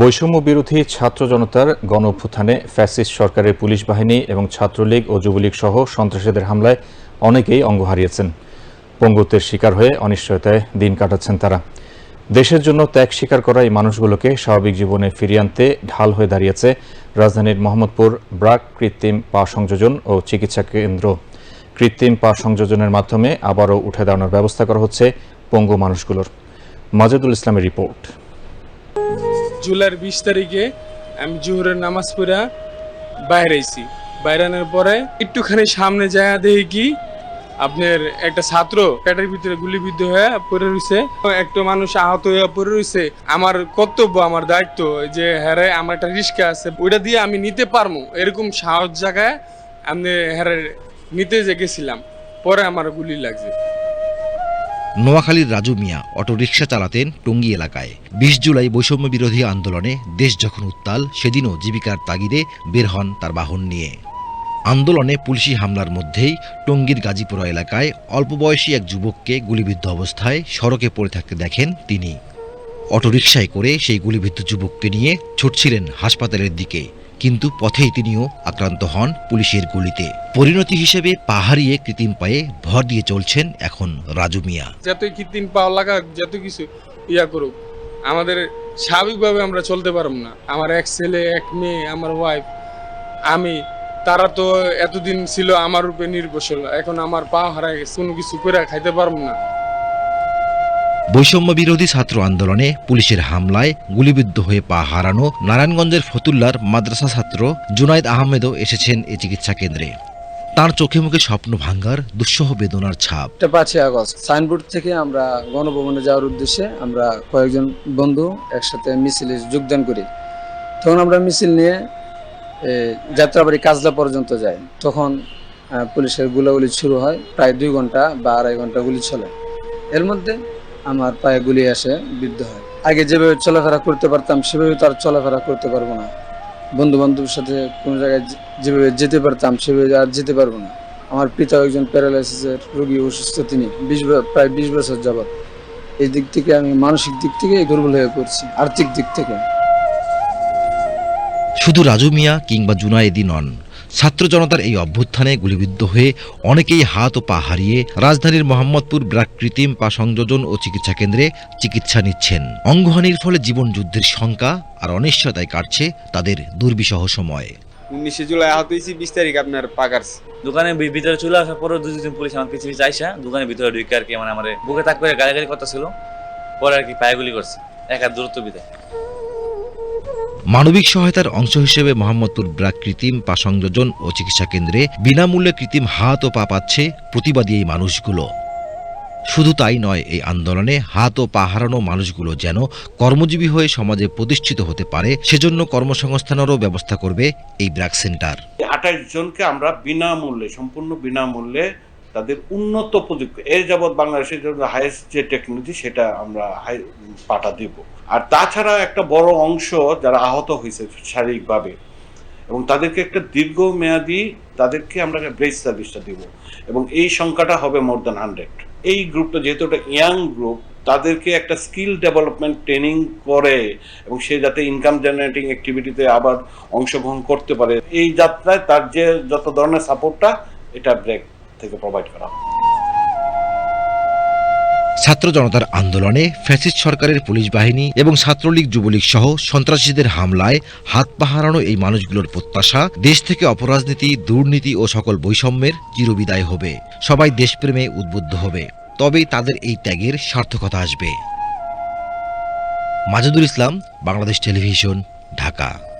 বৈষম্য বিরোধী ছাত্র জনতার গণ ফ্যাসিস্ট সরকারের পুলিশ বাহিনী এবং ছাত্রলীগ ও যুবলীগ সহ সন্ত্রাসীদের হামলায় অনেকেই অঙ্গ হারিয়েছেন। পঙ্গুত্বের শিকার হয়ে অনিশ্চয়তায় দিন কাটাচ্ছেন তারা। দেশের জন্য ত্যাগ স্বীকার করা এই মানুষগুলোকে স্বাভাবিক জীবনে ফিরিয়ে আনতে ঢাল হয়ে দাঁড়িয়েছে রাজধানীর মোহাম্মদপুর ব্রাক কৃত্রিম পা সংযোজন ও চিকিৎসা কেন্দ্র। কৃত্রিম পা সংযোজনের মাধ্যমে আবারও উঠে দাঁড়ানোর ব্যবস্থা করা হচ্ছে পঙ্গু মানুষগুলোর। মাজেদুল ইসলামের রিপোর্ট। জুলাইয়ের বিশ তারিখে আমি জোহরের নামাজ পড়া বাইরে আইছি। বাইরানোর পরে একটুখানি সামনে যায় দেখি কি আপনার একটা ছাত্র পেটের ভিতরে গুলিবিদ্ধ হয়ে পড়ে রয়েছে একটা মানুষ আহত হয়ে পড়ে রয়েছে আমার কর্তব্য, আমার দায়িত্ব যে হ্যারে আমার একটা রিস্কা আছে, ওইটা দিয়ে আমি নিতে পারব। এরকম সাহস জায়গায় আমি হ্যারে নিতে যে গেছিলাম। পরে আমার গুলি লাগছে। নোয়াখালীর রাজু মিয়া অটোরিকশা চালাতেন টঙ্গী এলাকায়। বিশ জুলাই বৈষম্য বিরোধী আন্দোলনে দেশ যখন উত্তাল, সেদিনও জীবিকার তাগিদে বের হন তার বাহন নিয়ে। আন্দোলনে পুলিশি হামলার মধ্যেই টঙ্গীর গাজীপুরা এলাকায় অল্প বয়সী এক যুবককে গুলিবিদ্ধ অবস্থায় সড়কে পড়ে থাকতে দেখেন তিনি। অটোরিকশায় করে সেই গুলিবিদ্ধ যুবককে নিয়ে ছুটছিলেন হাসপাতালের দিকে। কিন্তু পথেই তিনিও আক্রান্ত হন পুলিশের গুলিতে। পরিণতি হিসেবে পাহাড়িয়ে কৃত্রিম পায়ে ভর দিয়ে চলছেন এখন রাজু মিয়া। যতই কৃত্রিম পাওয়া লাগা যত কিছু ইয়া করুক, আমাদের স্বাভাবিকভাবে আমরা চলতে পারব না। আমার এক ছেলে, এক মেয়ে, আমার ওয়াইফ আমি, তারা তো এতদিন ছিল আমার উপরে নির্ভরশীল। এখন আমার পা হারায় গেছে কোনো কিছু করে খাইতে পারব না। বৈষম্য বিরোধী ছাত্র আন্দোলনে পুলিশের হামলায় গুলিবিদ্ধ হয়ে পা হারানো নারায়ণগঞ্জের ফতুল্লার মাদ্রাসা ছাত্র জুনাইদ আহমেদও এসেছেন এই চিকিৎসা কেন্দ্রে। তার চোখে মুখে স্বপ্ন ভাঙ্গার দুঃসহ বেদনার ছাপ। পাঁচই আগস্ট। সাইনবোর্ড থেকে আমরা গণভবনে যাওয়ার উদ্দেশ্যে আমরা কয়েকজন বন্ধু একসাথে মিছিলে যোগদান করি। তখন আমরা মিছিল নিয়ে যাত্রাবাড়ি কাজলা পর্যন্ত যাই। তখন পুলিশের গুলাগুলি শুরু হয়, প্রায় দুই ঘণ্টা বা আড়াই ঘণ্টা গুলি চলে। এর মধ্যে আমার পায়ে গুলি আসে, বৃদ্ধ হয়। আগে যেভাবে চলাফেরা করতে পারতাম, সেভাবে তো আর চলাফেরা করতে পারব না। বন্ধু বান্ধবের সাথে কোনো জায়গায় যেভাবে যেতে পারতাম, সেভাবে আর যেতে পারব না। আমার পিতা একজন প্যারালাইসিসের রোগী, অসুস্থ তিনি, বিশ প্রায় বিশ বছর যাবৎ। এই দিক থেকে আমি মানসিক দিক থেকে দুর্বল হয়ে পড়ছি, আর্থিক দিক থেকে। শুধু রাজু মিয়া কিংবা জুনায়েদি নন। ছাত্র জনতার এই অভ্যুত্থানে গুলিবিদ্ধ হয়ে অনেকেই হাত ও পা হারিয়ে রাজধানীর মোহাম্মদপুর ব্রাক কৃত্রিম পা সংযোজন ও চিকিৎসা কেন্দ্রে চিকিৎসা নিচ্ছেন। অঙ্গহানির ফলে জীবন যুদ্ধের শঙ্কা আর অনিশ্চয়তায় কাটছে তাদের দুর্বিষহ সময়। উনিশে জুলাই আহত হয়েছি বিশ তারিখ আপনার পাকার্স দোকানের ভি- ভিতরে চলে আসার পরে দুই দিন পুলিশ আমার পিছিয়ে আইসা দোকানের ভিতরে ঢুকে আর কি মানে আমার বুকে তাক করে গাড়ি কথা ছিল পরে আর কি পায়ে গুলি করছে। এক দূরত্ব বিদায় মানবিক সহায়তার অংশ হিসেবে মোহাম্মদপুর ব্রাক কৃত্রিম পা সংযোজন ও চিকিৎসা কেন্দ্রে বিনামূল্যে কৃত্রিম হাত ও পা পাচ্ছে প্রতিবাদী এই মানুষগুলো। শুধু তাই নয়, এই আন্দোলনে হাত ও পা হারানো মানুষগুলো যেন কর্মজীবী হয়ে সমাজে প্রতিষ্ঠিত হতে পারে, সেজন্য কর্মসংস্থানেরও ব্যবস্থা করবে এই ব্র্যাক সেন্টার। আঠাশ জনকে আমরা বিনামূল্যে, সম্পূর্ণ বিনামূল্যে তাদের উন্নত প্রযুক্তি, এর যাবৎ বাংলাদেশের জন্য হাইয়েস্ট যে টেকনোলজি সেটা আমরা পাঠা দেব। আর তাছাড়া একটা বড় অংশ যারা আহত হয়েছে শারীরিকভাবে, এবং তাদেরকে একটা দীর্ঘমেয়াদী তাদেরকে আমরা একটা ব্রেস সার্ভিসটা দেব। এবং এই সংখ্যাটা হবে মোর দ্যান হান্ড্রেড এই গ্রুপটা যেহেতু একটা ইয়াং গ্রুপ তাদেরকে একটা স্কিল ডেভেলপমেন্ট ট্রেনিং করে, এবং সে যাতে ইনকাম জেনারেটিং অ্যাক্টিভিটিতে আবার অংশগ্রহণ করতে পারে। এই যাত্রায় তার যে যত ধরনের সাপোর্টটা এটা ব্রেক থেকে প্রোভাইড করা ছাত্র জনতার আন্দোলনে ফ্যাসিস্ট সরকারের পুলিশ বাহিনী এবং ছাত্রলীগ, যুবলীগ সহ সন্ত্রাসীদের হামলায় হাত পা হারানো এই মানুষগুলোর প্রত্যাশা দেশ থেকে অপরাজনীতি, দুর্নীতি ও সকল বৈষম্যের চিরবিদায় হবে। সবাই দেশপ্রেমে উদ্বুদ্ধ হবে। তবেই তাদের এই ত্যাগের সার্থকতা আসবে। মাজেদুল ইসলাম, বাংলাদেশ টেলিভিশন, ঢাকা।